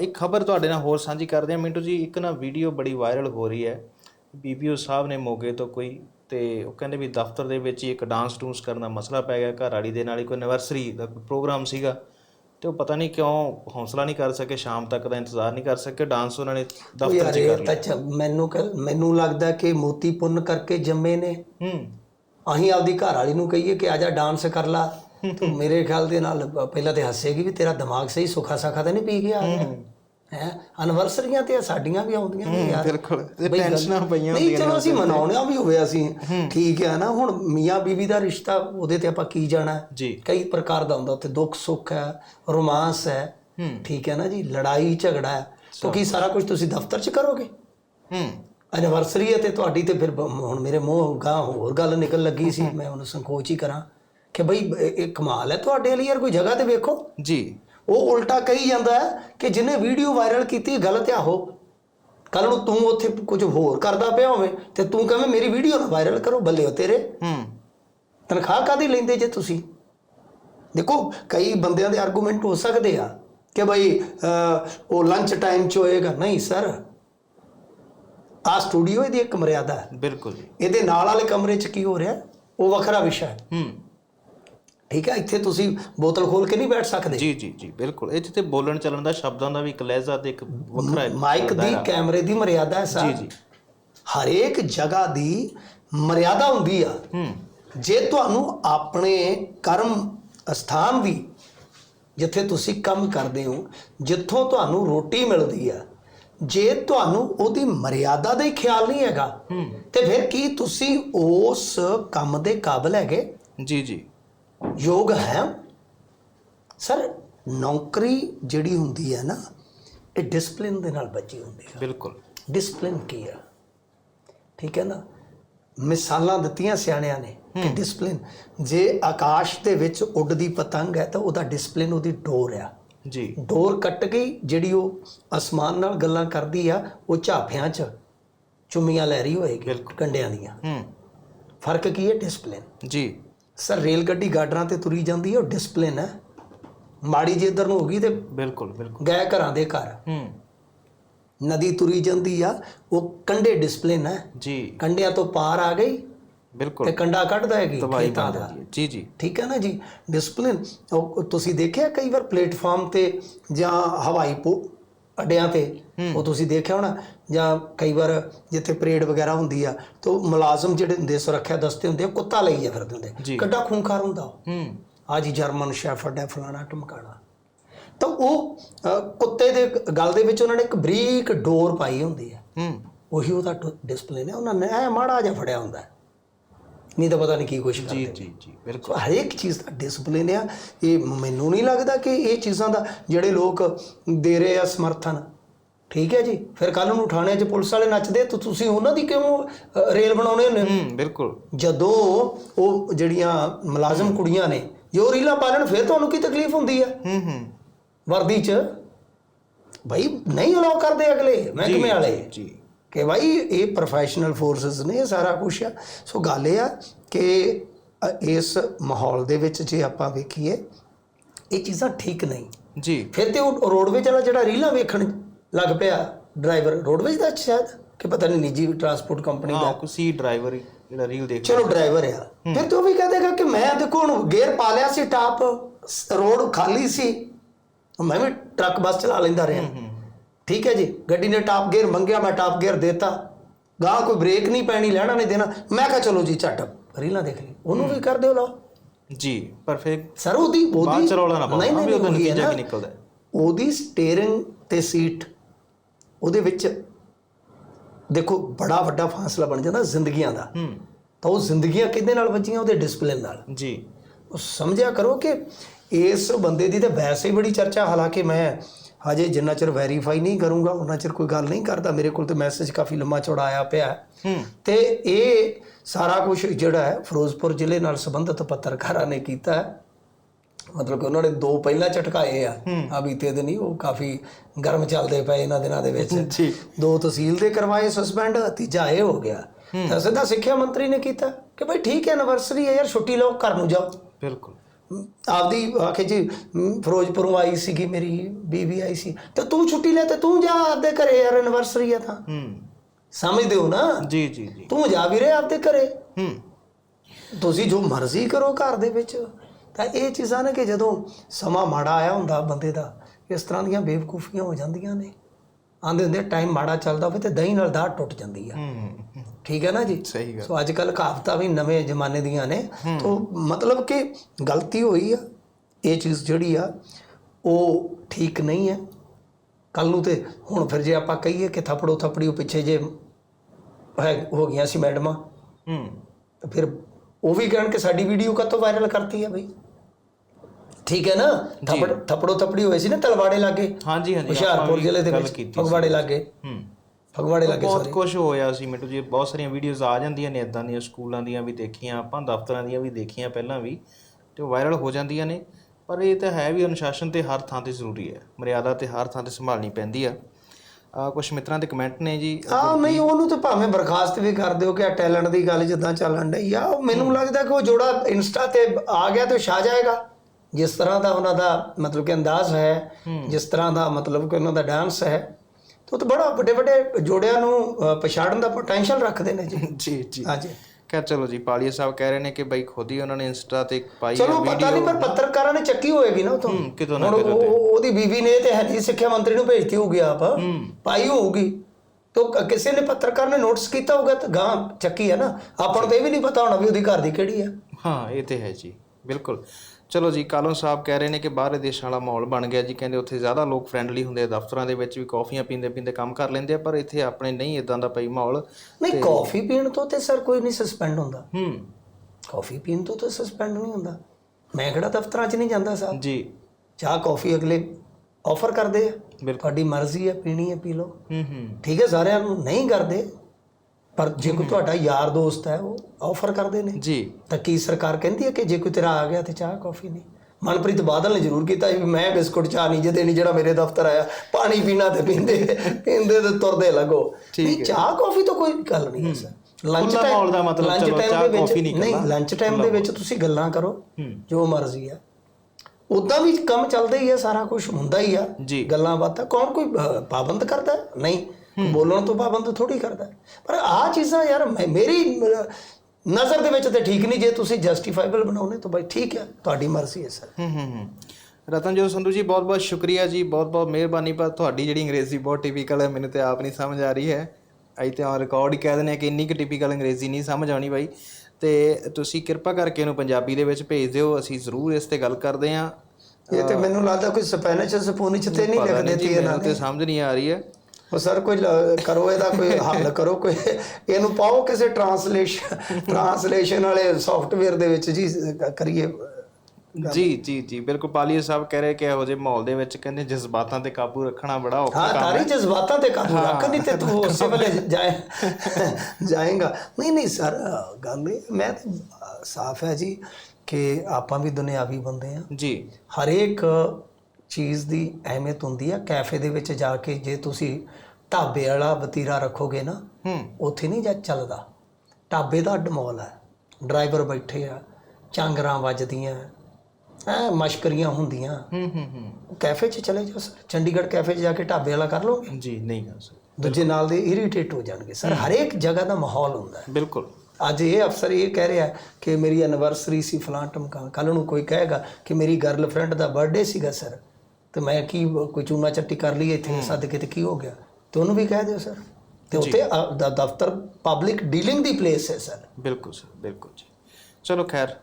ਇੱਕ ਖਬਰ ਤੁਹਾਡੇ ਨਾਲ ਹੋਰ ਸਾਂਝੀ ਕਰਦੇ ਹਾਂ। ਮਿੰਟੂ ਜੀ ਇੱਕ ਨਾ ਵੀਡੀਓ ਬੜੀ ਵਾਇਰਲ ਹੋ ਰਹੀ ਹੈ। ਬੀਬੀਓ ਸਾਹਿਬ ਨੇ ਮੋਗੇ ਤੋਂ ਕੋਈ ਤੇ ਉਹ ਕਹਿੰਦੇ ਵੀ ਦਫ਼ਤਰ ਦੇ ਵਿੱਚ ਹੀ ਇੱਕ ਡਾਂਸ ਡੂੰਸ ਕਰਨ ਦਾ ਮਸਲਾ ਪੈ ਗਿਆ। ਘਰ ਵਾਲੀ ਦੇ ਨਾਲ ਹੀ ਕੋਈ ਐਨਵਰਸਰੀ ਦਾ ਪ੍ਰੋਗਰਾਮ ਸੀਗਾ। ਤੇ ਉਹ ਪਤਾ ਨਹੀਂ ਕਿਉਂ ਹੌਸਲਾ ਨਹੀਂ ਕਰ ਸਕੇ ਸ਼ਾਮ ਤੱਕ ਦਾ ਇੰਤਜ਼ਾਰ ਨਹੀਂ ਕਰ ਸਕੇ। ਡਾਂਸ ਉਹਨਾਂ ਨੇ ਦਫ਼ਤਰ 'ਚ ਕਰ ਲਿਆ। ਚ- ਮੈਨੂੰ ਮੈਨੂੰ ਲੱਗਦਾ ਕਿ ਮੋਤੀ ਪੁੰਨ ਕਰਕੇ ਜੰਮੇ ਨੇ। ਹੂੰ। ਅਸੀਂ ਆਪਦੀ ਘਰ ਵਾਲੀ ਨੂੰ ਕਹੀਏ ਕਿ ਆਜਾ ਡਾਂਸ ਕਰ ਲਾ। ਤੂੰ ਮੇਰੇ ਖਿਆਲ ਦੇ ਨਾਲ ਪਹਿਲਾਂ ਤੇ ਹੱਸੇਗੀ ਵੀ ਤੇਰਾ ਦਿਮਾਗ ਸਹੀ ਸੁੱਖਾ ਸਾਖਾ ਤਾਂ ਨਹੀਂ ਪੀ ਗਿਆ। ਹੈ। ਐਨਵਰਸਰੀਆਂ ਤੇ ਸਾਡੀਆਂ ਵੀ ਆਉਂਦੀਆਂ ਨੇ ਯਾਰ। ਬਿਲਕੁਲ। ਤੇ ਟੈਨਸ਼ਨਾਂ ਪਈਆਂ ਨਹੀਂ ਹੁੰਦੀਆਂ ਚਲੋ ਨੇ ਅਸੀਂ ਮਨਾਉਣਿਆ ਵੀ ਹੋਵੇ ਅਸੀਂ ਠੀਕ ਹੈ ਨਾ ਹੁਣ ਮੀਆਂ ਬੀਵੀ ਦਾ ਰਿਸ਼ਤਾ ਉਹਦੇ ਤੇ ਆਪਾਂ ਕੀ ਜਾਣਾ? ਕਈ ਪ੍ਰਕਾਰ ਦਾ ਹੁੰਦਾ ਉੱਥੇ ਦੁੱਖ ਸੁੱਖ ਹੈ ਰੋਮਾਂਸ ਹੈ। ਠੀਕ ਹੈ ਨਾ ਜੀ ਲੜਾਈ ਝਗੜਾ ਹੈ। ਤਾਂ ਕੀ ਸਾਰਾ ਕੁਝ ਤੁਸੀਂ ਦਫ਼ਤਰ 'ਚ ਕਰੋਗੇ। ਹੂੰ। ਐਨਵਰਸਰੀ ਹੈ ਤੇ ਤੁਹਾਡੀ ਤੇ ਫਿਰ ਹੁਣ ਮੇਰੇ ਮੂੰਹ ਗਾਂ ਹੋਰ ਗੱਲ ਨਿਕਲ ਲੱਗੀ ਸੀ ਮੈਂ ਉਹਨੂੰ ਸੰਕੋਚ ਹੀ ਕਰਾਂ। ਕਿ ਬਈ ਇਹ ਕਮਾਲ ਹੈ ਤੁਹਾਡੇ ਲਈ ਯਾਰ ਕੋਈ ਜਗ੍ਹਾ ਤੇ ਵੇਖੋ। ਜੀ। ਉਹ ਉਲਟਾ ਕਹੀ ਜਾਂਦਾ ਹੈ ਕਿ ਜਿਹਨੇ ਵੀਡੀਓ ਵਾਇਰਲ ਕੀਤੀ ਗਲਤ ਆ ਉਹ। ਕੱਲ ਨੂੰ ਤੂੰ ਉੱਥੇ ਕੁਝ ਹੋਰ ਕਰਦਾ ਪਿਆ ਹੋਵੇਂ ਤੇ ਤੂੰ ਕਹਵੇਂ ਮੇਰੀ ਵੀਡੀਓ ਨਾ ਵਾਇਰਲ ਕਰੋ ਬੱਲੇ ਹੋ ਤੇਰੇ। ਹੂੰ। ਤਨਖਾਹ ਕਾਦੀ ਲੈਂਦੇ ਜੇ ਤੁਸੀਂ? ਦੇਖੋ ਕਈ ਬੰਦਿਆਂ ਦੇ ਆਰਗੂਮੈਂਟ ਹੋ ਸਕਦੇ ਆ ਕਿ ਭਾਈ ਉਹ ਲੰਚ ਟਾਈਮ ਚ ਹੋਏਗਾ। ਨਹੀਂ ਸਰ ਆ ਸਟੂਡੀਓ ਇਹਦੀ ਇੱਕ ਮਰਿਆਦਾ ਹੈ। ਬਿਲਕੁਲ ਇਹਦੇ ਨਾਲ ਵਾਲੇ ਕਮਰੇ 'ਚ ਕੀ ਹੋ ਰਿਹਾ? ਉਹ ਵੱਖਰਾ ਵਿਸ਼ਾ ਹੈ। ਹੂੰ। ਠੀਕ ਹੈ ਇੱਥੇ ਤੁਸੀਂ ਬੋਤਲ ਖੋਲ ਕੇ ਨਹੀਂ ਬੈਠ ਸਕਦੇ? ਜੀ ਜੀ ਜੀ ਬਿਲਕੁਲ। ਇੱਥੇ ਤੇ ਬੋਲਣ ਚੱਲਣ ਦਾ ਸ਼ਬਦਾਂ ਦਾ ਵੀ ਇੱਕ ਲਹਿਜ਼ਾ ਤੇ ਇੱਕ ਵੱਖਰਾ ਮਾਈਕ ਦੀ। ਕੈਮਰੇ ਦੀ ਮਰਿਆਦਾ ਹੈ ਸਰ। ਜੀ ਜੀ। ਹਰੇਕ ਜਗ੍ਹਾ ਦੀ ਮਰਿਆਦਾ ਹੁੰਦੀ ਆ। ਹੂੰ। ਜੇ ਤੁਹਾਨੂੰ ਆਪਣੇ ਕਰਮ ਸਥਾਨ ਦੀ ਜਿੱਥੇ ਤੁਸੀਂ ਕੰਮ ਕਰਦੇ ਹੋ ਜਿੱਥੋਂ ਤੁਹਾਨੂੰ ਰੋਟੀ ਮਿਲਦੀ ਆ ਜੇ ਤੁਹਾਨੂੰ ਉਹਦੀ ਮਰਿਆਦਾ ਦਾ ਹੀ ਖਿਆਲ ਨਹੀਂ ਹੈਗਾ ਤੇ ਫਿਰ ਕੀ ਤੁਸੀਂ ਉਸ ਕੰਮ ਦੇ ਕਾਬਿਲ ਹੈਗੇ? ਜੀ ਜੀ। ਯੋਗ ਹੈ। ਸਰ ਨੌਕਰੀ ਜਿਹੜੀ ਹੁੰਦੀ ਹੈ ਨਾ ਇਹ ਡਿਸਪਲਿਨ ਦੇ ਨਾਲ ਬੱਜੀ ਹੁੰਦੀ ਹੈ। ਬਿਲਕੁਲ। ਡਿਸਪਲਿਨ ਕੀ ਹੈ ਠੀਕ ਹੈ ਨਾ? ਮਿਸਾਲਾਂ ਦਿੱਤੀਆਂ ਸਿਆਣਿਆਂ ਨੇ ਕਿ ਡਿਸਪਲਿਨ ਜੇ ਆਕਾਸ਼ ਦੇ ਵਿੱਚ ਉੱਡਦੀ ਪਤੰਗ ਹੈ ਤਾਂ ਉਹਦਾ ਡਿਸਪਲਿਨ ਉਹਦੀ ਡੋਰ ਆ। ਜੀ। ਡੋਰ ਕੱਟ ਗਈ ਜਿਹੜੀ ਉਹ ਅਸਮਾਨ ਨਾਲ ਗੱਲਾਂ ਕਰਦੀ ਆ ਉਹ ਝਾਫਿਆਂ 'ਚ ਚੁੰਮੀਆਂ ਲੈ ਰਹੀ ਹੋਏਗੀ। ਕੰਡਿਆਂ ਦੀਆਂ। ਹੂੰ। ਫ਼ਰਕ ਕੀ ਹੈ? ਡਿਸਪਲਿਨ ਜੀ। ਸਰ ਰੇਲ ਗੱਡੀ ਗਾਡਰਾਂ ਤੇ ਤੁਰੀ ਜਾਂਦੀ ਹੈ ਉਹ ਡਿਸਪਲਿਨ ਹੈ। ਮਾੜੀ ਜੇ ਇੱਧਰ ਨੂੰ ਹੋ ਗਈ ਤੇ ਬਿਲਕੁਲ ਬਿਲਕੁਲ। ਗਏ ਘਰਾਂ ਦੇ ਘਰ। ਹੂੰ। ਨਦੀ ਤੁਰੀ ਜਾਂਦੀ ਆ ਉਹ ਕੰਡੇ ਡਿਸਪਲਿਨ ਹੈ। ਜੀ। ਕੰਡਿਆਂ ਤੋਂ ਪਾਰ ਆ ਗਈ ਬਿਲਕੁਲ। ਤੇ ਕੰਡਾ ਕੱਢਦਾ ਹੈਗੀ ਖੇਤਾਂ ਬਣ ਦਾ। ਜੀ ਜੀ। ਠੀਕ ਹੈ ਨਾ ਜੀ? ਡਿਸਪਲਿਨ ਤੁਸੀਂ ਦੇਖਿਆ ਕਈ ਵਾਰ ਪਲੇਟਫਾਰਮ ਤੇ ਜਾਂ ਹਵਾਈ ਪੋ ਅੱਡਿਆਂ ਤੇ ਉਹ ਤੁਸੀਂ ਦੇਖਿਆ ਹੋਣਾ? ਜਾਂ ਕਈ ਵਾਰ ਜਿੱਥੇ ਪਰੇਡ ਵਗੈਰਾ ਹੁੰਦੀ ਆ ਤਾਂ ਮੁਲਾਜ਼ਮ ਜਿਹੜੇ ਹੁੰਦੇ ਸੁਰੱਖਿਆ ਦਸਤੇ ਹੁੰਦੇ ਆ ਕੁੱਤਾ ਲਈ ਜਾ ਫਿਰਦੇ ਹੁੰਦੇ। ਕੱਡਾ ਖੂੰਖਾਰ ਹੁੰਦਾ ਹੂੰ। ਆ ਜੀ ਜਰਮਨ ਸ਼ੈਫਰਡ ਹੈ ਫਲਾਣਾ ਟਮਕਾਣਾ ਤਾਂ ਉਹ ਕੁੱਤੇ ਦੇ ਗਲ ਦੇ ਵਿੱਚ ਉਹਨਾਂ ਨੇ ਇੱਕ ਬਰੀਕ ਡੋਰ ਪਾਈ ਹੁੰਦੀ ਹੈ। ਹੂੰ। ਉਹੀ ਉਹਦਾ ਡਿਸਪਲਿਨ ਹੈ ਉਹਨਾਂ ਨੇ ਐ ਮਾੜਾ ਜਿਹਾ ਫੜਿਆ ਹੁੰਦਾ। ਨਹੀਂ ਤਾਂ ਪਤਾ ਨਹੀਂ ਕੀ ਕੁਛ ਜੀ ਕਰਦੇ ਜੀ ਜੀ ਬਿਲਕੁਲ। ਸੋ ਹਰੇਕ ਚੀਜ਼ ਦਾ ਡਿਸਪਲਿਨ ਆ। ਇਹ ਮੈਨੂੰ ਨਹੀਂ ਲੱਗਦਾ ਕਿ ਇਹ ਚੀਜ਼ਾਂ ਦਾ ਜਿਹੜੇ ਲੋਕ ਦੇ ਰਹੇ ਆ ਸਮਰਥਨ। ਠੀਕ ਹੈ ਜੀ? ਫਿਰ ਕੱਲ ਨੂੰ ਥਾਣਿਆਂ 'ਚ ਪੁਲਿਸ ਵਾਲੇ ਨੱਚਦੇ ਤਾਂ ਤੁਸੀਂ ਉਹਨਾਂ ਦੀ ਕਿਉਂ ਰੇਲ ਬਣਾਉਣੇ ਨੇ ਹੂੰ? ਬਿਲਕੁਲ। ਜਦੋਂ ਉਹ ਜਿਹੜੀਆਂ ਮੁਲਾਜ਼ਮ ਕੁੜੀਆਂ ਨੇ ਜੋ ਰੀਲਾਂ ਪਾਲਣ ਫਿਰ ਤੁਹਾਨੂੰ ਕੀ ਤਕਲੀਫ ਹੁੰਦੀ ਹੈ ਹੂੰ ਹੂੰ। ਵਰਦੀ 'ਚ। ਭਾਈ ਨਹੀਂ ਅਲਾਉ ਕਰਦੇ ਅਗਲੇ। ਮਹਿਕਮੇ ਵਾਲੇ। ਜੀ। ਕਿ ਭਾਈ ਇਹ ਪ੍ਰੋਫੈਸ਼ਨਲ ਫੋਰਸਸ ਨੇ ਇਹ ਸਾਰਾ ਕੁਝ ਆ। ਸੋ ਗੱਲ ਇਹ ਆ ਕਿ ਇਸ ਮਾਹੌਲ ਦੇ ਵਿੱਚ ਜੇ ਆਪਾਂ ਵੇਖੀਏ ਇਹ ਚੀਜ਼ਾਂ ਠੀਕ ਨਹੀਂ। ਜੀ। ਫਿਰ ਤੇ ਉਹ ਰੋਡਵੇਜ ਵਾਲਾ ਜਿਹੜਾ ਰੀਲਾਂ ਵੇਖਣ ਲੱਗ ਪਿਆ ਡਰਾਈਵਰ ਰੋਡਵੇਜ ਦਾ ਸ਼ਾਇਦ? ਕਿ ਪਤਾ ਨਹੀਂ ਨਿੱਜੀ ਟਰਾਂਸਪੋਰਟ ਕੰਪਨੀ ਹਾਂ ਦਾ ਕੁਸੀ ਡਰਾਈਵਰ ਜਿਹੜਾ ਰੀਲ ਦੇਖ ਚਲੋ ਡਰਾਈਵਰ ਆ। ਫਿਰ ਤੇ ਵੀ ਕਹਦੇਗਾ ਕਿ ਮੈਂ ਦੇਖੋ ਹੁਣ ਗੇਅਰ ਪਾ ਲਿਆ ਸੀ ਟਾਪ ਰੋਡ ਖਾਲੀ ਸੀ। ਮੈਂ ਵੀ ਟਰੱਕ ਬੱਸ ਚਲਾ ਲੈਂਦਾ ਰਿਹਾ। ਠੀਕ ਹੈ ਜੀ ਗੱਡੀ ਨੇ ਟਾਪ ਗੇਅਰ ਮੰਗਿਆ ਮੈਂ ਟਾਪ ਗੇਅਰ ਦੇਤਾ। ਗਾਹ ਕੋਈ ਬ੍ਰੇਕ ਨਹੀਂ ਪੈਣੀ ਲੈਣਾ ਨਹੀਂ ਦੇਣਾ। ਮੈਂ ਕਿਹਾ ਚਲੋ ਜੀ ਝੱਟ ਰੀਲਾਂ ਦੇਖ ਲਈ। ਉਹਨੂੰ ਵੀ ਕਰ ਦਿਓ ਲਓ। ਜੀ ਪਰ ਫਿਰ ਸਰ ਉਹਦੀ ਬਾਅਦ ਚ ਰੌਲਾ ਨਾ ਪਾਓ, ਨਹੀਂ ਨਹੀਂ ਉਹਦਾ ਨਤੀਜਾ। ਕੀ ਨਿਕਲਦਾ। ਉਹਦੀ ਸਟੀਅਰਿੰਗ ਤੇ ਸੀਟ ਉਹਦੇ ਵਿੱਚ ਦੇਖੋ ਬੜਾ ਵੱਡਾ ਫਾਸਲਾ ਬਣ ਜਾਂਦਾ ਜ਼ਿੰਦਗੀਆਂ ਦਾ। ਹੂੰ। ਤਾਂ ਉਹ ਜ਼ਿੰਦਗੀਆਂ ਕਿਹਦੇ ਨਾਲ ਬਚੀਆਂ ਉਹਦੇ ਡਿਸਪਲਿਨ ਨਾਲ। ਜੀ। ਉਹ ਸਮਝਿਆ ਕਰੋ ਕਿ ਇਸ ਬੰਦੇ ਦੀ ਤਾਂ ਵੈਸੇ ਹੀ ਬੜੀ ਚਰਚਾ ਹਾਲਾਂਕਿ ਮੈਂ ਹਜੇ ਜਿੰਨਾ ਚਿਰ ਵੈਰੀਫਾਈ ਨਹੀਂ ਕਰੂੰਗਾ ਉਹਨਾਂ ਚਿਰ ਕੋਈ ਗੱਲ ਨਹੀਂ ਕਰਦਾ। ਮੇਰੇ ਕੋਲ ਤੇ ਮੈਸੇਜ ਕਾਫੀ ਲੰਮਾ ਚੌੜਾ ਆਇਆ ਪਿਆ ਤੇ ਇਹ ਸਾਰਾ ਕੁਝ ਜਿਹੜਾ ਹੈ ਫਿਰੋਜ਼ਪੁਰ ਜ਼ਿਲ੍ਹੇ ਨਾਲ ਸੰਬੰਧਿਤ ਪੱਤਰਕਾਰਾਂ ਨੇ ਕੀਤਾ ਹੈ। ਮਤਲਬ ਕਿ ਉਹਨਾਂ ਨੇ ਦੋ ਪਹਿਲਾਂ ਝਟਕਾਏ ਆ। ਆ ਬੀਤੇ ਦਿਨ ਹੀ ਉਹ ਕਾਫੀ ਗਰਮ ਚੱਲਦੇ ਪਏ ਇਹਨਾਂ ਦਿਨਾਂ ਦੇ ਵਿੱਚ। ਦੋ ਤਹਿਸੀਲ ਦੇ ਕਰਵਾਏ ਸਸਪੈਂਡ ਤੀਜਾ ਇਹ ਹੋ ਗਿਆ। ਤਾਂ ਸਿੱਧਾ ਸਿੱਖਿਆ ਮੰਤਰੀ ਨੇ ਕੀਤਾ ਕਿ ਭਾਈ ਠੀਕ ਹੈ ਐਨਵਰਸਰੀ ਹੈ ਯਾਰ ਛੁੱਟੀ ਲਓ ਘਰ ਨੂੰ ਜਾਓ। ਬਿਲਕੁਲ। ਆਪਦੀ ਆਖੇ ਜੀ ਫਿਰੋਜ਼ਪੁਰੋਂ ਆਈ ਸੀਗੀ ਮੇਰੀ ਬੀਵੀ ਆਈ ਸੀ। ਤੇ ਤੂੰ ਛੁੱਟੀ ਲੈ ਤੇ ਤੂੰ ਜਾ ਆਪਦੇ ਘਰੇ ਯਾਰ ਐਨਵਰਸਰੀ ਆ ਤਾਂ। ਹੂੰ। ਸਮਝਦੇ ਹੋ ਨਾ। ਜੀ ਜੀ ਜੀ। ਤੂੰ ਜਾ ਵੀਰੇ ਆਪਦੇ ਘਰੇ। ਹੂੰ। ਤੁਸੀਂ ਜੋ ਮਰਜ਼ੀ ਕਰੋ ਘਰ ਦੇ ਵਿੱਚ। ਤਾਂ ਇਹ ਚੀਜ਼ਾਂ ਨੇ ਕਿ ਜਦੋਂ ਸਮਾਂ ਮਾੜਾ ਆਇਆ ਹੁੰਦਾ ਬੰਦੇ ਦਾ ਇਸ ਤਰ੍ਹਾਂ ਦੀਆਂ ਬੇਵਕੂਫੀਆਂ ਹੋ ਜਾਂਦੀਆਂ ਨੇ। ਆਂਦੇ ਹੁੰਦੇ ਟਾਈਮ ਮਾੜਾ ਚੱਲਦਾ ਹੋਵੇ ਤੇ ਦਹੀਂ ਨਾਲ ਦਾੜ ਟੁੱਟ ਜਾਂਦੀ ਆ। ਹੂੰ। ਠੀਕ ਹੈ ਨਾ ਜੀ? ਸਹੀ ਗੱਲ। ਸੋ ਅੱਜ ਕੱਲ ਕਹਾਵਤਾਂ ਵੀ ਨਵੇਂ ਜ਼ਮਾਨੇ ਦੀਆਂ ਨੇ। ਤੋਂ ਮਤਲਬ ਕਿ ਗਲਤੀ ਹੋਈ ਆ ਇਹ ਚੀਜ਼ ਜਿਹੜੀ ਆ ਉਹ ਠੀਕ ਨਹੀਂ ਹੈ। ਕੱਲ ਨੂੰ ਤੇ ਹੁਣ ਫਿਰ ਜੇ ਆਪਾਂ ਕਹੀਏ ਕਿ ਥਪੜੋ ਥਪੜੀ ਉਹ ਪਿੱਛੇ ਜੇ ਹੈ ਹੋ ਗਈਆਂ ਸੀ ਮੈਡਮਾਂ। ਹੂੰ। ਤਾਂ ਫਿਰ ਉਹ ਵੀ ਕਹਿਣ ਕਿ ਸਾਡੀ ਵੀਡੀਓ ਕਦੋਂ ਵਾਇਰਲ ਕਰਤੀ ਹੈ ਬਈ? ਠੀਕ ਹੈ ਨਾ? ਥਪੜ ਥਪੜੋ ਥਪੜੀ ਹੋਏ ਸੀ ਨਾ ਤਲਵਾੜੇ ਲਾਗੇ? ਹਾਂਜੀ ਹਾਂਜੀ। ਹੁਸ਼ਿਆਰਪੁਰ ਜ਼ਿਲ੍ਹੇ ਦੇ ਵਿੱਚ। ਫਗਵਾੜੇ ਲਾਗੇ। ਹੂੰ। ਫਗਵਾੜੇ ਲਾਗੇ ਬਹੁਤ ਸੌਰੀ? ਕੁਝ ਹੋਇਆ ਸੀ ਮਿੰਟੂ ਜੀ ਬਹੁਤ ਸਾਰੀਆਂ ਵੀਡੀਓਜ਼ ਆ ਜਾਂਦੀਆਂ ਨੇ ਇਦਾਂ ਦੀਆਂ ਸਕੂਲਾਂ ਦੀਆਂ ਵੀ ਦੇਖੀਆਂ ਆਪਾਂ ਦਫ਼ਤਰਾਂ ਦੀਆਂ ਵੀ ਦੇਖੀਆਂ ਪਹਿਲਾਂ ਵੀ ਤੇ ਵਾਇਰਲ ਹੋ ਜਾਂਦੀਆਂ ਨੇ ਪਰ ਇਹ ਤਾਂ ਹੈ ਵੀ ਅਨੁਸ਼ਾਸਨ ਤੇ ਹਰ ਥਾਂ ਤੇ ਜ਼ਰੂਰੀ ਹੈ ਮਰਿਆਦਾ ਤੇ ਹਰ ਥਾਂ ਤੇ ਸੰਭਾਲਣੀ ਪੈਂਦੀ ਆ। ਆ ਕੁਝ ਮਿੱਤਰਾਂ ਦੇ ਕਮੈਂਟ ਨੇ ਜੀ ਆ ਨਹੀਂ ਉਹਨੂੰ ਤਾਂ ਭਾਵੇਂ ਬਰਖਾਸਤ ਵੀ ਕਰ ਦਿਓ ਕਿ ਆ ਟੈਲੈਂਟ ਦੀ ਗੱਲ ਜਿੱਦਾਂ ਚੱਲਣ ਡਈ ਆ ਉਹ ਮੈਨੂੰ ਲੱਗਦਾ ਕਿ ਉਹ ਜੋੜਾ ਇੰਸਟਾ ਤੇ ਆ ਗਿਆ ਤੇ ਛਾ ਜਾਏਗਾ। ਜਿਸ ਤਰ੍ਹਾਂ ਦਾ ਉਹਨਾਂ ਦਾ ਮਤਲਬ ਕਿ ਅੰਦਾਜ਼ ਹੈ ਜਿਸ ਤਰ੍ਹਾਂ ਦਾ ਮਤਲਬ ਕਿ ਉਹਨਾਂ ਦਾ ਡਾਂਸ ਹੈ ਉਹ ਤਾਂ ਬੜਾ ਵੱਡੇ ਵੱਡੇ ਜੋੜਿਆਂ ਨੂੰ ਪਛਾੜਨ ਦਾ ਪੋਟੈਂਸ਼ੀਅਲ ਰੱਖਦੇ ਨੇ ਜੀ। ਜੀ ਜੀ। ਹਾਂਜੀ। ਖੈਰ ਚਲੋ ਜੀ ਪਾਲੀਆ ਸਾਹਿਬ ਕਹਿ ਰਹੇ ਨੇ ਕਿ ਬਈ ਖੁਦ ਹੀ ਉਹਨਾਂ ਨੇ ਇੰਸਟਾ ਤੇ ਪਾਈ ਚਲੋ ਪਤਾ ਨਹੀਂ ਪਰ ਪੱਤਰਕਾਰਾਂ ਨੇ ਚੱਕੀ ਹੋਏਗੀ ਨਾ ਉਥੋਂ। ਹੂੰ, ਕਿਤੋਂ ਨਾ ਕਿਤੋਂ ਉਹ- ਉਹ- ਉਹਦੀ ਬੀਵੀ ਨੇ ਤੇ ਹੈ ਸਿੱਖਿਆ ਮੰਤਰੀ ਨੂੰ ਭੇਜਤੀ ਹੋਊਗੀ ਆਪ। ਪਾਈ ਹੋਊਗੀ। ਤੋ ਕਿਸੇ ਨੇ ਪੱਤਰਕਾਰ ਨੇ ਨੋਟਿਸ ਕੀਤਾ ਹੋਊਗਾ ਤਾਂ ਗਾਂ ਚੱਕੀ ਹੈ ਨਾ। ਆਪਾਂ ਨੂੰ ਤਾਂ ਇਹ ਵੀ ਨਹੀਂ ਪਤਾ ਹੋਣਾ ਵੀ ਉਹਦੀ ਘਰ ਦੀ ਕਿਹੜੀ ਆ ਹਾਂ ਇਹ ਤੇ ਹੈ ਜੀ ਬਿਲਕੁਲ। ਚਲੋ ਜੀ ਕਾਲੋਂ ਸਾਹਿਬ ਕਹਿ ਰਹੇ ਨੇ ਕਿ ਬਾਹਰਲੇ ਦੇਸ਼ਾਂ ਵਾਲਾ ਮਾਹੌਲ ਬਣ ਗਿਆ ਜੀ। ਕਹਿੰਦੇ ਉੱਥੇ ਜ਼ਿਆਦਾ ਲੋਕ ਫ੍ਰੈਂਡਲੀ ਹੁੰਦੇ ਆ ਦਫ਼ਤਰਾਂ ਦੇ ਵਿੱਚ ਵੀ ਕਾਫੀਆਂ ਪੀਂਦੇ ਪੀਂਦੇ ਕੰਮ ਕਰ ਲੈਂਦੇ ਆ ਪਰ ਇੱਥੇ ਆਪਣੇ ਨਹੀਂ ਇਦਾਂ ਦਾ ਪਈ ਮਾਹੌਲ। ਨਹੀਂ ਕਾਫੀ ਪੀਣ ਤੋਂ ਤੇ ਸਰ ਕੋਈ ਨਹੀਂ ਸਸਪੈਂਡ ਹੁੰਦਾ। ਹੂੰ। ਕਾਫੀ ਪੀਣ ਤੋਂ ਤਾਂ ਸਸਪੈਂਡ ਨਹੀਂ ਹੁੰਦਾ। ਮੈਂ ਕਿਹੜਾ ਦਫ਼ਤਰਾਂ 'ਚ ਨਹੀਂ ਜਾਂਦਾ ਸਾਹਿਬ ਜੀ। ਚਾਹ ਕਾਫੀ ਅਗਲੇ ਆਫਰ ਕਰਦੇ ਆ। ਤੁਹਾਡੀ ਮਰਜ਼ੀ ਹੈ ਪੀਣੀ ਹੈ ਪੀ ਲਓ। ਹੂੰ ਹੂੰ। ਠੀਕ ਹੈ ਸਾਰਿਆਂ ਨੂੰ ਨਹੀਂ ਕਰਦੇ। ਪਰ ਜੇ ਕੋਈ ਤੁਹਾਡਾ ਯਾਰ ਦੋਸਤ ਹੈ ਉਹ ਆਫਰ ਕਰਦੇ ਨੇ। ਜੀ। ਤਾਂ ਕੀ ਸਰਕਾਰ ਕਹਿੰਦੀ ਹੈ ਕਿ ਜੇ ਕੋਈ ਤੇਰਾ ਆ ਗਿਆ ਤੇ ਚਾਹ ਕਾਫੀ ਨਹੀਂ? ਮਨਪ੍ਰੀਤ ਬਾਦਲ ਨੇ ਜ਼ਰੂਰ ਕੀਤਾ ਸੀ ਮੈਂ ਬਿਸਕੁਟ ਚਾਹ ਨਹੀਂ ਜੇ ਦੇਣੀ ਜਿਹੜਾ ਮੇਰੇ ਦਫ਼ਤਰ ਆਇਆ ਪਾਣੀ ਪੀਣਾ ਤੇ ਪੀਂਦੇ ਪੀਂਦੇ ਤੇ ਤੁਰਦੇ ਲੱਗੋ। ਨਹੀਂ ਚਾਹ ਕਾਫੀ ਤਾਂ ਕੋਈ ਗੱਲ ਨਹੀਂ ਹੈ ਸਰ। ਲੰਚ ਮਾਹੌਲ ਦਾ ਮਤਲਬ ਲੰਚ ਟਾਈਮ ਚਾਹ ਦੇ ਵਿੱਚ ਕੌਫੀ ਨਹੀਂ। ਲੰਚ ਟਾਈਮ ਦੇ ਵਿੱਚ ਤੁਸੀਂ ਗੱਲਾਂ ਕਰੋ ਜੋ ਮਰਜ਼ੀ ਆ ਉਦਾਂ ਵੀ ਕੰਮ ਚੱਲਦਾ ਹੀ ਆ ਸਾਰਾ ਕੁਝ ਹੁੰਦਾ ਹੀ ਆ। ਗੱਲਾਂ ਬਾਤਾਂ ਕੌਣ ਕੋਈ ਪਾਬੰਦ ਕਰਦਾ? ਨਹੀਂ। ਬੋਲਣ ਤੋਂ ਪਾਬੰਦ ਥੋੜੀ ਕਰਦਾ। ਪਰ ਆਹ ਚੀਜ਼ਾਂ ਯਾਰ ਮੇਰੀ ਨਜ਼ਰ ਦੇ ਵਿੱਚ ਤੇ ਠੀਕ ਨਹੀਂ। ਜੇ ਤੁਸੀਂ ਜਸਟੀਫਾਈਬਲ ਬਣਾਉਨੇ ਤਾਂ ਬਈ ਠੀਕ ਹੈ ਤੁਹਾਡੀ ਮਰਜ਼ੀ ਹੈ ਸਰ। ਹੂੰ ਹੂੰ ਹੂੰ। ਰਤਨਜੋਤ ਸੰਧੂ ਜੀ ਬਹੁਤ ਬਹੁਤ ਸ਼ੁਕਰੀਆ ਜੀ। ਬਹੁਤ ਬਹੁਤ ਮਿਹਰਬਾਨੀ। ਪਰ ਤੁਹਾਡੀ ਜਿਹੜੀ ਅੰਗਰੇਜ਼ੀ ਬਹੁਤ ਟਿਪੀਕਲ ਹੈ ਮੈਨੂੰ ਤੇ ਆਪ ਨਹੀਂ ਸਮਝ ਆ ਰਹੀ ਹੈ। ਅਸੀਂ ਤੇ ਰਿਕਾਰਡ ਹੀ ਕਹਿ ਦਿੰਦੇ ਆ ਕਿ ਇੰਨੀ ਕੁ ਟਿਪੀਕਲ ਅੰਗਰੇਜ਼ੀ ਨਹੀਂ ਸਮਝ ਆਉਣੀ ਬਾਈ। ਤੇ ਤੁਸੀਂ ਕਿਰਪਾ ਕਰਕੇ ਇਹਨੂੰ ਪੰਜਾਬੀ ਦੇ ਵਿੱਚ ਭੇਜ ਦਿਓ। ਅਸੀਂ ਜ਼ਰੂਰ ਇਸ ਤੇ ਗੱਲ ਕਰਦੇ ਹਾਂ। ਇਹ ਤੇ ਮੈਨੂੰ ਲੱਗਦਾ ਕੋਈ ਸਪੈਨਿਸ਼ ਸਪੂਨਿਸ਼ ਤੇ ਨਹੀਂ ਪਤਾ ਲਿਖ ਨਹੀਂ ਦਿੱਤੀ ਜੀ ਇਹਨਾਂ ਤੇ ਸਮਝ ਨਹੀਂ ਆ ਰਹੀ ਹੈ। ਉਹ ਸਰ ਕੋਈ ਕਰੋ ਇਹਦਾ ਕੋਈ ਹੱਲ ਕਰੋ ਕੋਈ। ਇਹਨੂੰ ਪਾਓ ਕਿਸੇ ਟਰਾਂਸਲੇਸ਼ਨ ਟਰਾਂਸਲੇਸ਼ਨ ਵਾਲੇ ਸੌਫਟਵੇਅਰ ਦੇ ਵਿੱਚ ਜੀ ਕਰੀਏ ਜੀ ਜੀ ਜੀ ਬਿਲਕੁਲ। ਪਾਲੀਆ ਸਾਹਿਬ ਕਹਿ ਰਹੇ ਕਿ ਇਹੋ ਜਿਹੇ ਮਾਹੌਲ ਦੇ ਵਿੱਚ ਕਹਿੰਦੇ ਜਜ਼ਬਾਤਾਂ ਤੇ ਕਾਬੂ ਰੱਖਣਾ ਬੜਾ ਔਖਾ ਹਾਂ ਕੰਮ ਤਾਰੀ ਜਜ਼ਬਾਤਾਂ ਤੇ ਕਾਬੂ ਰੱਖ ਨਹੀਂ ਤੇ ਤੂੰ ਉਸੇ ਵੇਲੇ ਜਾਏ ਜਾਏਗਾ। ਨਹੀਂ ਨਹੀਂ ਸਰ ਗੱਲ ਇਹ ਮੈਂ ਤੇ ਸਾਫ਼ ਹੈ ਜੀ ਕਿ ਆਪਾਂ ਵੀ ਦੁਨਿਆਵੀ ਬੰਦੇ ਆ ਜੀ। ਹਰੇਕ ਚੀਜ਼ ਦੀ ਅਹਿਮੀਅਤ ਹੁੰਦੀ ਆ ਕੈਫੇ ਦੇ ਵਿੱਚ ਜਾ ਕੇ ਜੇ ਤੁਸੀਂ ਢਾਬੇ ਵਾਲਾ ਵਤੀਰਾ ਰੱਖੋਗੇ ਨਾ ਹੂੰ। ਉੱਥੇ ਨਹੀਂ ਜਾ ਚੱਲਦਾ। ਢਾਬੇ ਦਾ ਅੱਡ ਮਾਹੌਲ ਹੈ ਡਰਾਈਵਰ ਬੈਠੇ ਆ ਚਾਂਗਰਾਂ ਵੱਜਦੀਆਂ ਐ ਮਸ਼ਕਰੀਆਂ ਹੁੰਦੀਆਂ। ਹੂੰ ਹੂੰ ਹੂੰ। ਕੈਫੇ 'ਚ ਚਲੇ ਜਾਓ ਸਰ। ਚੰਡੀਗੜ੍ਹ ਕੈਫੇ 'ਚ ਜਾ ਕੇ ਢਾਬੇ ਵਾਲਾ ਕਰ ਲਓਗੇ? ਜੀ ਨਹੀਂ ਕਰ ਸਕਦੇ। ਦੂਜੇ ਨਾਲ ਦੇ ਇਰੀਟੇਟ ਹੋ ਜਾਣਗੇ। ਸਰ ਹਰੇਕ ਜਗ੍ਹਾ ਦਾ ਮਾਹੌਲ ਹੁੰਦਾ ਹੈ। ਬਿਲਕੁਲ। ਅੱਜ ਇਹ ਅਫਸਰ ਇਹ ਕਹਿ ਰਿਹਾ ਕਿ ਮੇਰੀ ਐਨਵਰਸਰੀ ਸੀ ਫਲਾਂ ਟਮਕਾ ਕੱਲ ਨੂੰ ਕੋਈ ਕਹੇਗਾ ਕਿ ਮੇਰੀ ਗਰਲਫ੍ਰੈਂਡ ਦਾ ਬਰਥਡੇ ਸੀਗਾ ਸਰ। ਤੇ ਮੈਂ ਕੀ ਕੋਈ ਚੂਨਾ ਚੱਟੀ ਕਰ ਲਈ ਇੱਥੇ ਸੱਦ ਕੇ ਤੇ ਕੀ ਹੋ ਗਿਆ? ਤੇ ਉਹਨੂੰ ਵੀ ਕਹਿ ਦਿਓ ਸਰ। ਤੇ ਦ- ਦਫ਼ਤਰ ਪਬਲਿਕ ਡੀਲਿੰਗ ਦੀ ਪਲੇਸ ਹੈ ਸਰ। ਬਿਲਕੁਲ ਸਰ ਬਿਲਕੁਲ ਜੀ। ਚਲੋ ਖੈਰ